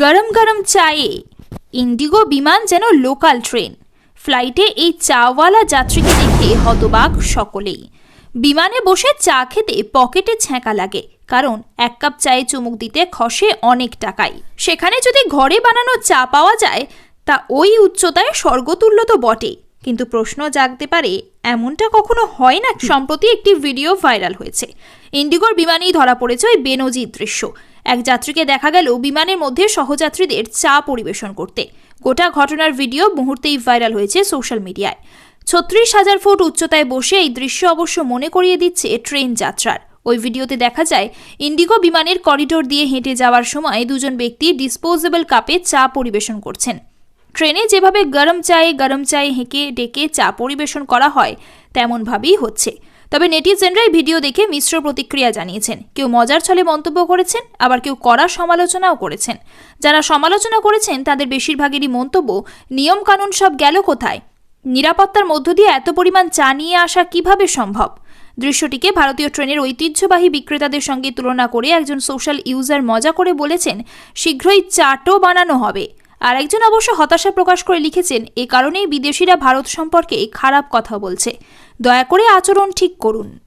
গরম গরম চায়ে ইন্ডিগো বিমান যেন লোকাল ট্রেন ফ্লাইটে এই চাওয়ালা যাত্রীকে দেখে হতবাক সকলেই বিমানে বসে চা খেতে পকেটে ছ্যাঁকা লাগে কারণ এক কাপ চায়ে চুমুক দিতে খসে অনেক টাকাই সেখানে যদি ঘরে বানানো চা পাওয়া যায় তা ওই উচ্চতায় স্বর্গতুল্য তো বটে কিন্তু প্রশ্ন জাগতে পারে এমনটা কখনো হয় না সম্প্রতি একটি ভিডিও ভাইরাল হয়েছে। ইন্ডিগোর বিমানেই ধরা পড়েছে ওই বেনজির দৃশ্য। এক যাত্রীকে দেখা গেল বিমানের মধ্যে সহযাত্রীদের চা পরিবেশন করতে। গোটা ঘটনার ভিডিও মুহূর্তেই ভাইরাল হয়েছে সোশ্যাল মিডিয়ায়। ছত্রিশ হাজার ফুট উচ্চতায় বসে এই দৃশ্য অবশ্য মনে করিয়ে দিচ্ছে ট্রেন যাত্রার। ওই ভিডিওতে দেখা যায়, ইন্ডিগো বিমানের করিডোর দিয়ে হেঁটে যাওয়ার সময় দুজন ব্যক্তি ডিসপোজেবল কাপে চা পরিবেশন করছেন। ট্রেনে যেভাবে গরম চায়ে গরম চায়ে হেঁকে ডেকে চা পরিবেশন করা হয়, তেমনভাবেই হচ্ছে। তবে নেটিজেনরাই ভিডিও দেখে মিশ্র প্রতিক্রিয়া জানিয়েছেন। কেউ মজার ছলে মন্তব্য করেছেন, আবার কেউ কড়া সমালোচনাও করেছেন। যারা সমালোচনা করেছেন, তাদের বেশিরভাগেরই মন্তব্য, নিয়মকানুন সব গেল কোথায়? নিরাপত্তার মধ্য দিয়ে এত পরিমাণ চা নিয়ে আসা কীভাবে সম্ভব? দৃশ্যটিকে ভারতীয় ট্রেনের ঐতিহ্যবাহী বিক্রেতাদের সঙ্গে তুলনা করে একজন সোশ্যাল ইউজার মজা করে বলেছেন, শীঘ্রই চাটও বানানো হবে। আর একজন অবশ্য হতাশা প্রকাশ করে লিখেছেন, এ কারণেই বিদেশিরা ভারত সম্পর্কে খারাপ কথা বলছে। দয়া করে আচরণ ঠিক করুন।